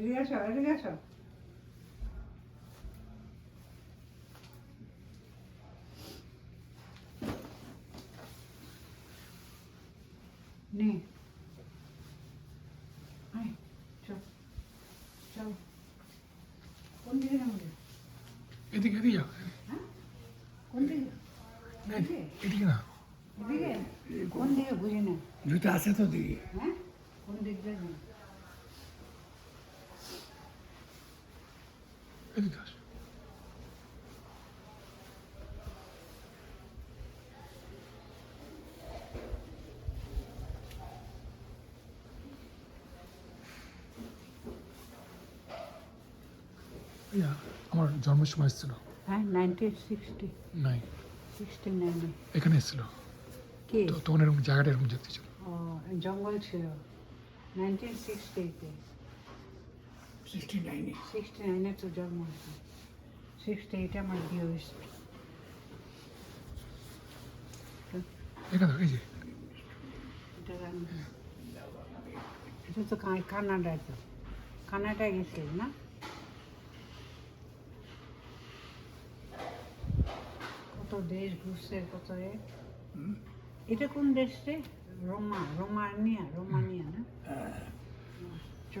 এদিকে আসো এদিকে আসো। নে। এদিকে এদিকে যাও। হ্যাঁ? কোন দিকে? এদিকে? এদিকে না। এদিকে? কোন দিকে? বুঝি না জুতো আছে তো দিকে হ্যাঁ কোন দিক দিয়ে যাব? এদিকে আসো ইয়া, আমার জন্মের সময় এসেছিল। হ্যাঁ নাইনটিন সিক্সটি নাই সিক্সটি নাইনে এখানে এসেছিল। কে? তখন এরকম জায়গাটা এরকম দেখতে ছিল। জঙ্গল ছিল। নাইনটিন সিক্সটিতে সিক্সটি নাইনে সিক্সটি নাইনে তো জন্ম হয়েছে সিক্সটি এইটে আমার বিয়ে হয়েছে এখানে এই যে এটা তো কানাডায় তো কানাডায় গেছিল না কত দেশ ঘুরছে কত এ? এটা কোন দেশ রে? রোমা রোমানিয়া রোমানিয়া না? এই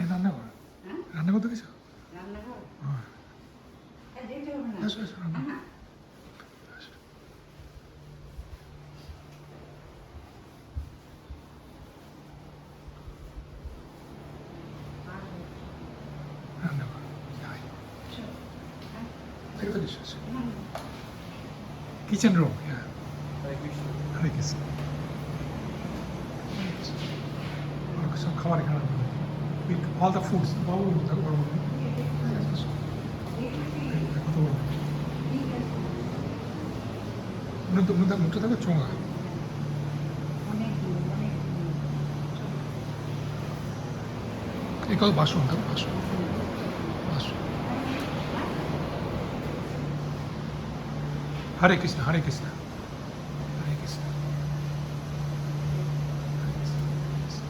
রা- এই রান্নাঘর হ্যাঁ রান্নাঘর দেখেছ রান্নাঘর হ্যাঁ হ্যাঁ দেখতে হবে না এসো এসো রান্না হ্যাঁ এসো। রান্নাঘর যাই দেখে তো নিশ্চয় কিচেন রুম হ্যাঁ হরে কৃষ্ণ অনেক সব খাবার এখানে অল দ্য ফুডস বড় বড় থাকে বড় বড় কত বড় উনি তো উনি মুখটা থাকে চোঙা এই কত বাসন থাকে বাসন। বাসন। হরে কৃষ্ণ হরে কৃষ্ণ হরে কৃষ্ণ হরে কৃষ্ণ, হরে কৃষ্ণ।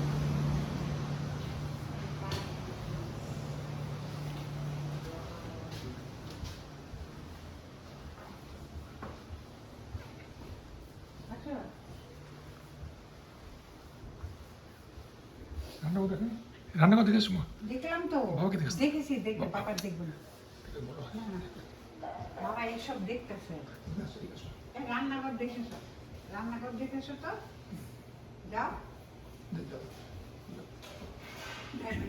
রান্নাঘর দেখেন রান্নাঘর দেখে সময় দেখলাম তো। বাবাকে দেখেছ? দেখেছি দেখবে বাবা। দেখব না। বাবা এসব দেখতেছে। রান্নাঘর দেখেছ রান্নাঘর দেখেছ তো। যাও।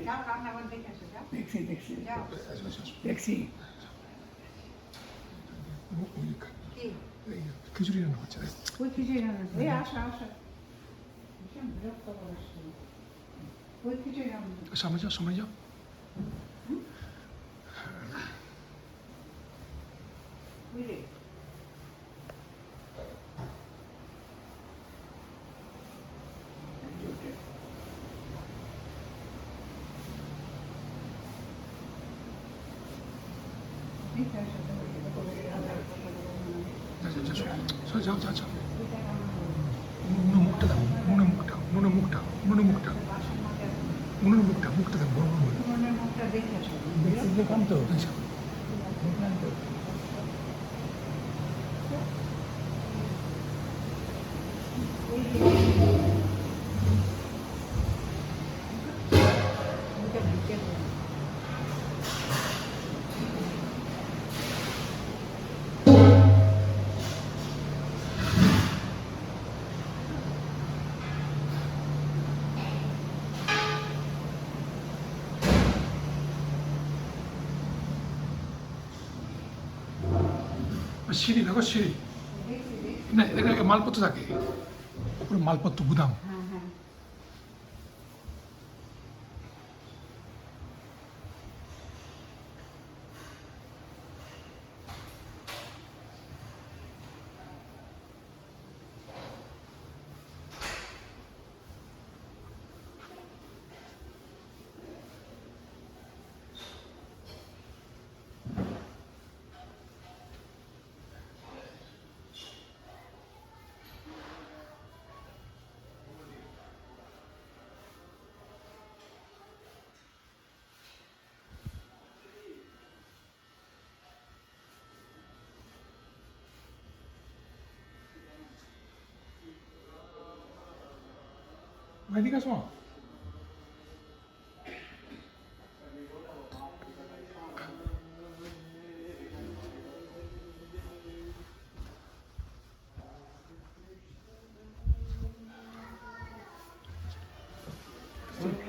যাও রান্নাঘর দেখেছ যাও। দেখছি দেখছি। যাও। দেখছি। কি? খিচুড়ি রান্না হচ্ছে ওই খিচুড়ি রান্না আসো আসো। বিরক্ত করছে ওই খিচুড়ি রান্না সামনে যাও সামনে যাও বুঝলি দেখতে আসো তো। যাও যাও যাও যাও যাও যাও উনুনে মুখটা দাও উনুনে মুখটা উনুনে মুখটা উনুনে মুখটা বাসন মাজা উনুনে মুখটা মুখটা দাও বড় বড় করে। উনুনের মুখটা দেখে আসো দেখছি দেখলাম তো আচ্ছা দেখলাম সিঁড়ি দেখো সিঁড়ি। না এখানে মালপত্র থাকে। মালপত্র গুদাম। হ্যাঁ এদিকে আসো চলো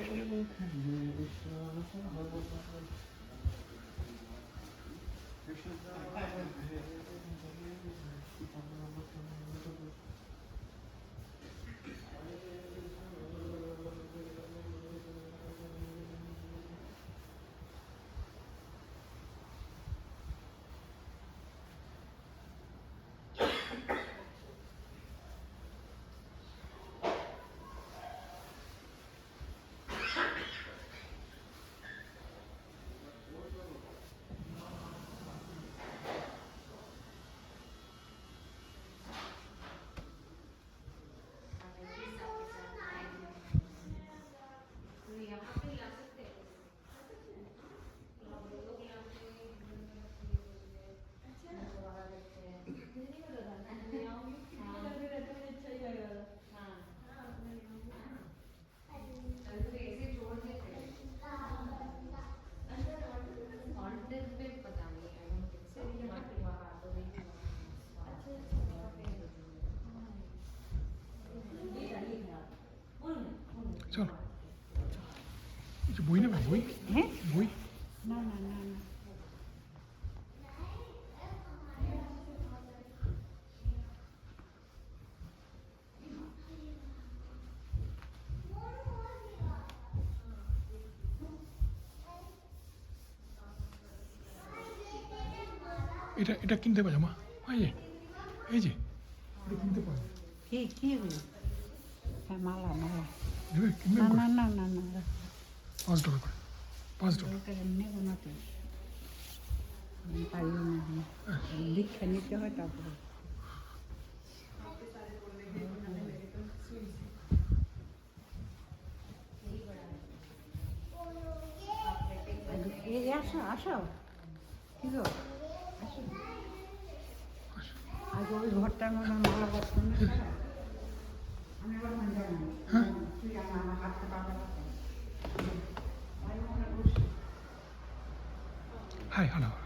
এই যে বই নেবে বই হ্যাঁ বই না না না না এটা এটা কিনতে পারো মা এই যে এই যে এটা কিনতে পারো কি কি হলো হ্যাঁ মালা মালা নেবে কিনবে না করে? না না না না পাঁচ ডলার করে। পাঁচ ডলার দরকার নেব না তো আমি পারিও না দীক্ষা নিতে হয় তারপরে। এই আসো আসো। কি গো? আসো। আগে ওই ঘরটার মধ্যে মালা বসতাম আমি আবার মনে জানি হ্যাঁ? তুই আমার হাতটা আমি মনে বসি হাই হ্যালো